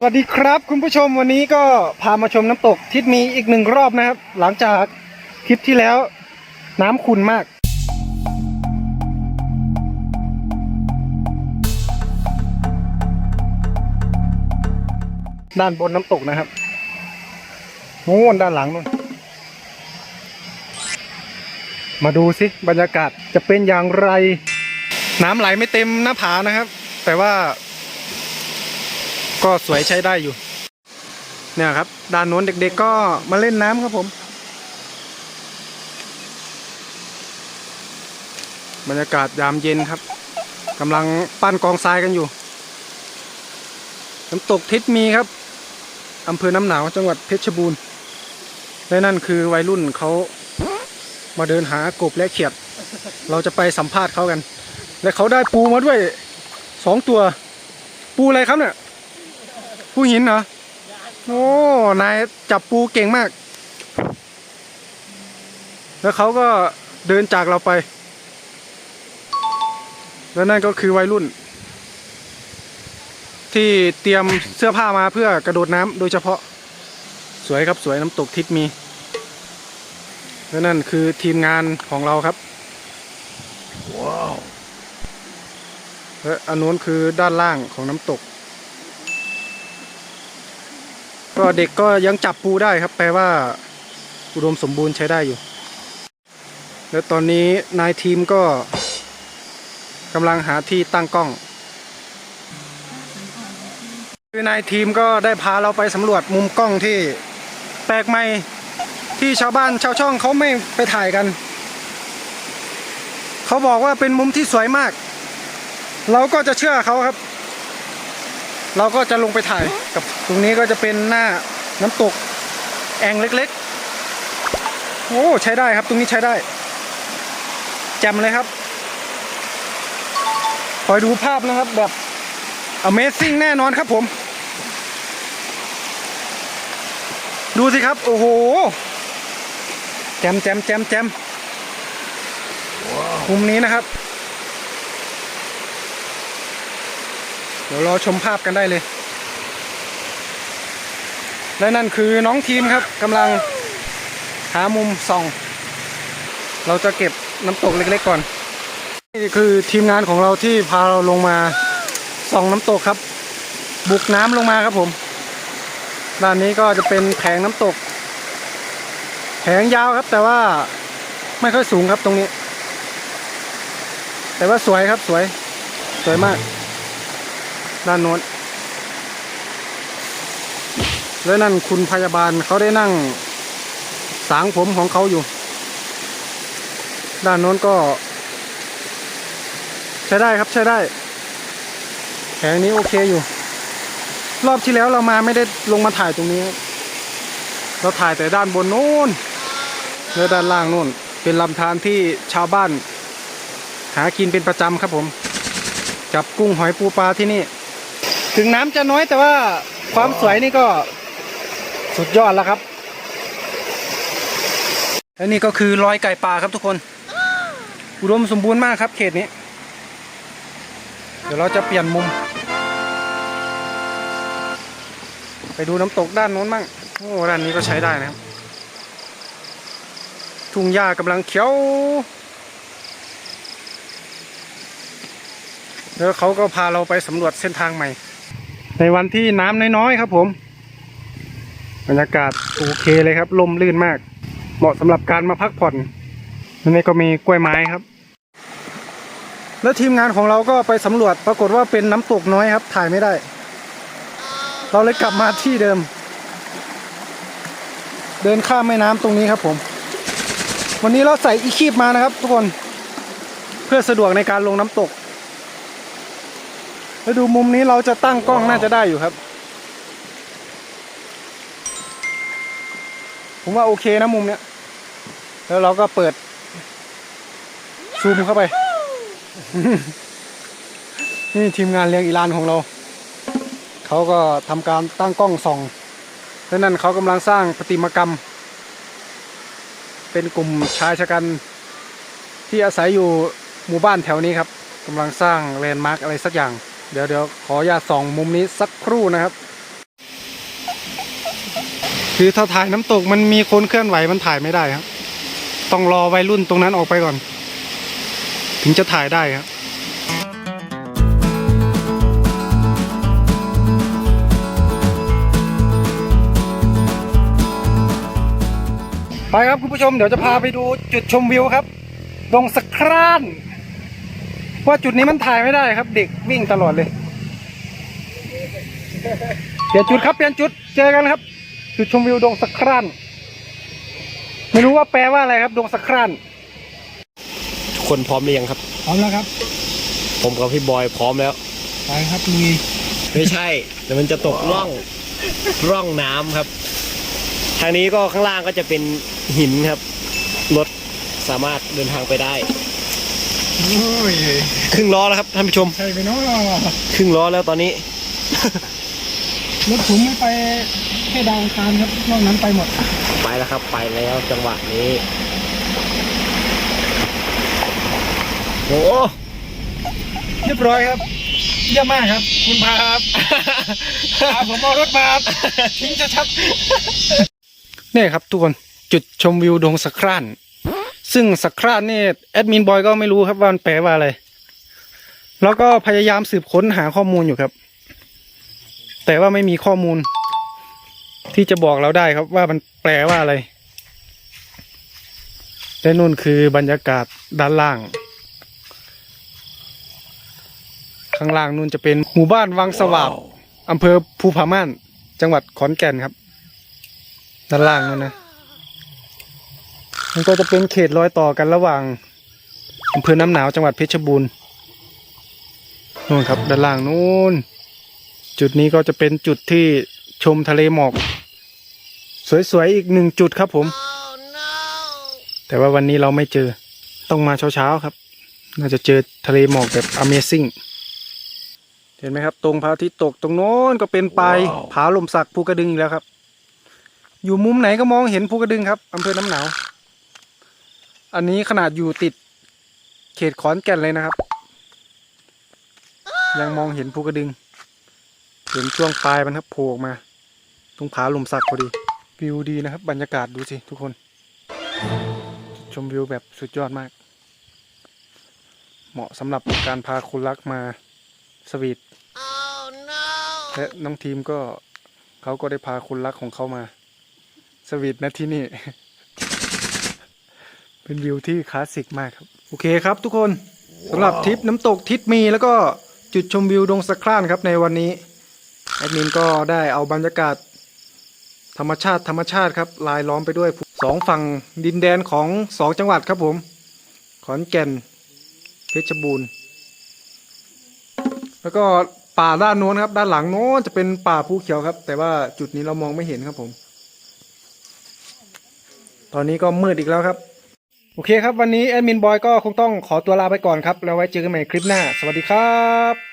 สวัสดีครับคุณผู้ชมวันนี้ก็พามาชมน้ำตกทิศมีอีกหนึ่งรอบนะครับ หลังจากคลิปที่แล้วน้ำขุ่นมาก ด้านบนน้ำตกนะครับโน่นด้านหลังนู่นมาดูสิบรรยากาศจะเป็นอย่างไร น้ำไหลไม่เต็มหน้าผานะครับ แต่ว่า ก็สวยใช้ได้อยู่ เนี่ยครับ ด้านโน้นเด็ก ๆ ก็มาเล่นน้ำครับผม บรรยากาศยามเย็นครับกำลังปั้นกองทรายกันอยู่น้ำตกทิศมีครับอำเภอน้ำหนาวจังหวัดเพชรบูรณ์และนั่นคือวัยรุ่นเขามาเดินหากบและเขียด เราจะไปสัมภาษณ์เขากัน และเขาได้ปูมาด้วยสองตัว ปูอะไรครับเนี่ย ปูหินเหรอ โอ้ นายจับปูเก่งมาก แล้วเขาก็เดินจากเราไป แล้วนั่นก็คือวัยรุ่น ที่เตรียมเสื้อผ้ามาเพื่อกระโดดน้ำโดยเฉพาะ สวยครับสวยน้ำตกทิศมี และนั่นคือทีมงานของเราครับ ว้าว และอันนู้นคือด้านล่างของน้ำตก ก็เด็กก็ยังจับปูได้ครับ แปลว่าอุดมสมบูรณ์ใช้ได้อยู่ แล้วตอนนี้นายทีมก็กำลังหาที่ตั้งกล้องคือนายทีมก็ได้พาเราไปสำรวจมุมกล้องที่แปลกใหม่ที่ชาวบ้านชาวช่องเขาไม่ไปถ่ายกัน เขาบอกว่าเป็นมุมที่สวยมาก เราก็จะเชื่อเขาครับ เราก็จะลงไปถ่ายกับตรงนี้ก็จะเป็นหน้าน้ำตกแอ่งเล็กๆ โอ้ใช้ได้ครับตรงนี้ใช้ได้แจ่มเลยครับคอยดูภาพนะครับแบบ Amazing แน่นอนครับผม ดูสิครับ โอ้โหแจมแจมแจมแจมมุมนี้นะครับ เดี๋ยวรอชมภาพกันได้เลย และนั่นคือน้องทีมครับกำลังหามุมส่อง เราจะเก็บน้ำตกเล็กๆก่อน นี่คือทีมงานของเราที่พาเราลงมาส่องน้ำตกครับ บุกน้ำลงมาครับผม ด้านนี้ก็จะเป็นแผงน้ำตก แผงยาวครับแต่ว่าไม่ค่อยสูงครับตรงนี้ แต่ว่าสวยครับสวย สวยมาก ด้านโน้น แล้วนั่นคุณพยาบาลเขาได้นั่ง สางผมของเขาอยู่ ด้านโน้นก็ ใช้ได้ครับใช้ได้แผงนี้โอเคอยู่ รอบที่แล้วเรามาไม่ได้ลงมาถ่ายตรงนี้ เราถ่ายแต่ด้านบนโน้นแล้วด้านล่างโน้นเป็นลำธารที่ชาวบ้าน หากินเป็นประจำครับผม จับกุ้งหอยปูปลาที่นี่ ถึงน้ำจะน้อยแต่ว่าความสวยนี่ก็สุดยอดแล้วครับ และนี่ก็คือรอยไก่ป่าครับทุกคน อุดมสมบูรณ์มากครับเขตนี้ เดี๋ยวเราจะเปลี่ยนมุม ไปดูน้ำตกด้านโน้นบ้างโอ้ด้านนี้ก็ใช้ได้นะครับ ทุ่งหญ้ากำลังเขียว แล้วเขาก็พาเราไปสำรวจเส้นทางใหม่ ในวันที่น้ำน้อยๆครับผม บรรยากาศโอเคเลยครับลมลื่นมาก เหมาะสำหรับการมาพักผ่อนและนี่ก็มีกล้วยไม้ครับ แล้วทีมงานของเราก็ไปสำรวจปรากฏว่าเป็นน้ำตกน้อยครับ ถ่ายไม่ได้ เราเลยกลับมาที่เดิม เดินข้ามแม่น้ำตรงนี้ครับผม วันนี้เราใส่อีคีบมานะครับ ทุกคนเพื่อสะดวกในการลงน้ำตก แล้วดูมุมนี้เราจะตั้งกล้องน่าจะได้อยู่ครับ ผมว่าโอเคนะมุมเนี้ย แล้วเราก็เปิด ซูมเข้าไป นี่ทีมงานเลี้ยงอีลานของเรา เขาก็ทำการตั้งกล้องส่องแล้วนั่นเขากำลังสร้างประติมากรรม เป็นกลุ่มชายชะกันที่อาศัยอยู่หมู่บ้านแถวนี้ครับกำลังสร้างแลนด์มาร์กอะไรสักอย่าง เดี๋ยวเดี๋ยวขออนุญาตส่องมุมนี้สักครู่นะครับ คือถ้าถ่ายน้ำตกมันมีคนเคลื่อนไหวมันถ่ายไม่ได้ครับ ต้องรอวัยรุ่นตรงนั้นออกไปก่อน ถึงจะถ่ายได้ครับไปครับคุณผู้ชมเดี๋ยวจะพาไปดูจุดชมวิวครับดงสะคราน ว่าจุดนี้มันถ่ายไม่ได้ครับ เด็กวิ่งตลอดเลย เปลี่ยนจุดครับเปลี่ยนจุดเจอกันครับ จุดชมวิวดงสะครานไม่รู้ว่าแปลว่าอะไรครับดงสะครานทุกคนพร้อมหรือยังครับ พร้อมแล้วครับ ผมกับพี่บอยพร้อมแล้วไปครับลุยไม่ใช่แต่มันจะตกร่องร่องน้ำครับ ทางนี้ก็ข้างล่างก็จะเป็นหินครับรถสามารถเดินทางไปได้โอ้ย ครึ่งล้อแล้วครับท่านผู้ชม ใช่ไปเนาะครึ่งล้อแล้วตอนนี้ รถผมไม่ไปแค่ดาวอังคารครับนอกนั้นไปหมด ไปแล้วครับ ไปแล้วจังหวะนี้โอ้เรียบร้อยครับเยี่ยมมากครับ คุณพาครับพาผมเอารถมาครับทิ้งจะชัดเนี่ยครับทุกคนจุดชมวิวดงสะคราน ซึ่งสะครานนี่แอดมินบอยก็ไม่รู้ครับว่ามันแปลว่าอะไร แล้วก็พยายามสืบค้นหาข้อมูลอยู่ครับ แต่ว่าไม่มีข้อมูล ที่จะบอกเราได้ครับว่ามันแปลว่าอะไรและนู่นคือบรรยากาศด้านล่าง ข้างล่างนู่นจะเป็นหมู่บ้านวังสวาบอำเภอภูผาม่าน จังหวัดขอนแก่นครับ ด้านล่างนู่นนะ มันก็จะเป็นเขตรอยต่อกันระหว่างอำเภอน้ำหนาวจังหวัดเพชรบูรณ์นู่นครับด้านล่างนู่นจุดนี้ก็จะเป็นจุดที่ชมทะเลหมอก สวยๆอีกหนึ่งจุดครับผมแต่ว่าวันนี้เราไม่เจอต้องมาเช้าๆครับ น่าจะเจอทะเลหมอกแบบ Amazing เห็นไหมครับ ตรงพระอาทิตย์ตกตรงโน้นก็เป็นปลายผาลมสักภูกระดึงอีกแล้วครับ อยู่มุมไหนก็มองเห็นภูกระดึงครับอำเภอน้ำหนาว อันนี้ขนาดอยู่ติดเขตขอนแก่นเลยนะครับ ยังมองเห็นภูกระดึง เห็นช่วงปลายมันครับโผล่ออกมา ตรงผาหลุมสักพอดีวิวดีนะครับ บรรยากาศดูสิทุกคน ชมวิวแบบสุดยอดมาก เหมาะสำหรับการพาคนรักมาสวีทและน้องทีมก็เขาก็ได้พาคนรักของเขามา สวีทนะที่นี่ เป็นวิวที่คลาสสิกมากครับ โอเคครับทุกคนสำหรับทริปน้ำตกทิศมีแล้วก็จุดชมวิวดงสะครานครับในวันนี้แอดมินก็ได้เอาบรรยากาศ ธรรมชาติธรรมชาติครับลายล้อมไปด้วยสองฝั่งดินแดนของสองจังหวัดครับผม ขอนแก่น เพชรบูรณ์ แล้วก็ป่าด้านโน้นครับ ด้านหลังโน้นจะเป็นป่าภูเขียวครับ แต่ว่าจุดนี้เรามองไม่เห็นครับผม ตอนนี้ก็มืดอีกแล้วครับ โอเคครับวันนี้แอดมินบอยก็คงต้องขอตัวลาไปก่อนครับ แล้วไว้เจอกันใหม่คลิปหน้า สวัสดีครับ